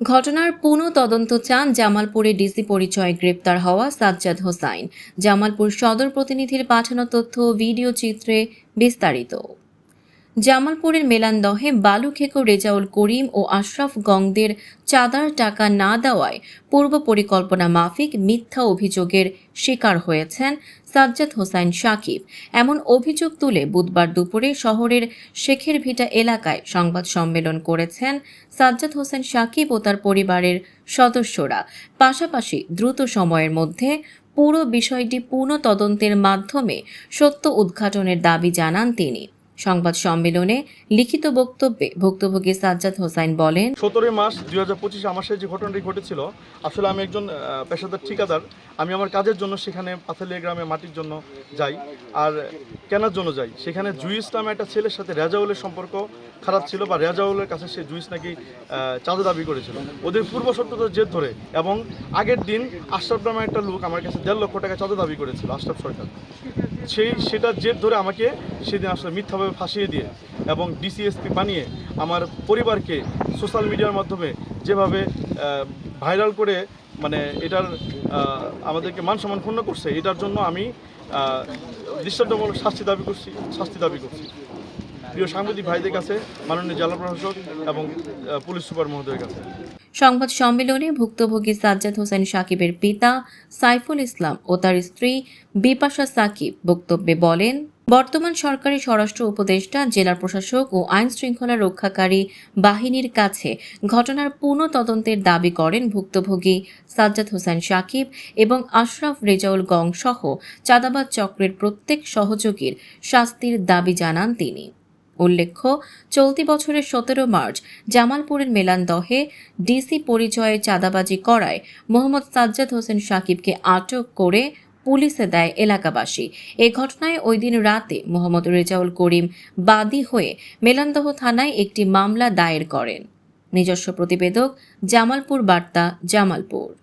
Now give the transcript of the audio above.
ঘটনার পুনঃ তদন্ত চান জামালপুরে ডিসি পরিচয়ে গ্রেপ্তার হওয়া সাজ্জাদ হোসাইন। জামালপুর সদর প্রতিনিধির পাঠানো তথ্য ভিডিও চিত্রে বিস্তারিত। জামালপুরের মেলান্দহে বালুখেকো রেজাউল করিম ও আশরাফ গংদের চাঁদার টাকা না দেওয়ায় পূর্ব পরিকল্পনা মাফিক মিথ্যা অভিযোগের শিকার হয়েছেন সাজ্জাদ হোসাইন সাকিব। এমন অভিযোগ তুলে বুধবার দুপুরে শহরের শেখের ভিটা এলাকায় সংবাদ সম্মেলন করেছেন সাজ্জাদ হোসেন সাকিব ও তার পরিবারের সদস্যরা। পাশাপাশি দ্রুত সময়ের মধ্যে পুরো বিষয়টি পুনঃ তদন্তের মাধ্যমে সত্য উদ্ঘাটনের দাবি জানান তিনি। সংবাদ সম্মেলনে লিখিত বক্তব্যে ভুক্তভোগী সাজ্জাদ হোসাইন বলেন, সতেরোই মাস দুই হাজার পঁচিশে আমার সাথে যে ঘটনাটি ঘটেছিল, আসলে আমি একজন পেশাদার ঠিকাদার। আমি আমার কাজের জন্য সেখানে পাথালিয়া গ্রামে মাটির জন্য যাই, আর কেনার জন্য যাই। সেখানে জুইস নামে একটা ছেলের সাথে রেজাউলের সম্পর্ক খারাপ ছিল, বা রেজাউলের কাছে সে জুইস নাকি চাঁদা দাবি করেছিল। ওদের পূর্ব সত্যতার জেদ ধরে, এবং আগের দিন আশরাফ নামে একটা লোক আমার কাছে দেড় লক্ষ টাকা চাঁদা দাবি করেছিল, আশরাফ সরকার। সেই সেটার জেদ ধরে আমাকে সেদিন আসলে মিথ্যাভাবে ফাঁসিয়ে দিয়ে এবং ডিসিএসপি বানিয়ে আমার পরিবারকে সোশ্যাল মিডিয়ার মাধ্যমে যেভাবে ভাইরাল করে মানে এটার আমাদেরকে মান সম্মান ক্ষুণ্ণ করছে, এটার জন্য আমি দৃষ্টান্তমূলক শাস্তি দাবি করছি, শাস্তি দাবি করছি। প্রিয় সাংবাদিক ভাইদের কাছে, মাননীয় জেলা প্রশাসক এবং পুলিশ সুপার মহোদয়ের কাছে। সংবাদ সম্মেলনে ভুক্তভোগী সাজ্জাদ হোসেন সাকিবের পিতা সাইফুল ইসলাম ও তার স্ত্রী বিপাশা সাকিব বক্তব্যে বলেন বর্তমান সরকারি স্বরাষ্ট্র উপদেষ্টা, জেলা প্রশাসক ও আইন শৃঙ্খলা রক্ষাকারী বাহিনীর কাছে ঘটনার পুনঃ তদন্তের দাবি করেন ভুক্তভোগী সাজ্জাদ হোসেন সাকিব এবং আশরাফ রেজাউল গং সহ চাঁদাবাদ চক্রের প্রত্যেক সহযোগীর শাস্তির দাবি জানান তিনি। উল্লেখ্য, চলতি বছরের সতেরো মার্চ জামালপুরের মেলান দহে ডিসি পরিচয়ে চাঁদাবাজি করায় মোহাম্মদ সাজ্জাদ হোসেন সাকিবকে আটক করে পুলিশে দেয় এলাকাবাসী। এ ঘটনায় ওই দিন রাতে মোহাম্মদ রেজাউল করিম বাদী হয়ে মেলান্দহ থানায় একটি মামলা দায়ের করেন। নিজস্ব প্রতিবেদক জামালপুর বার্তা, জামালপুর।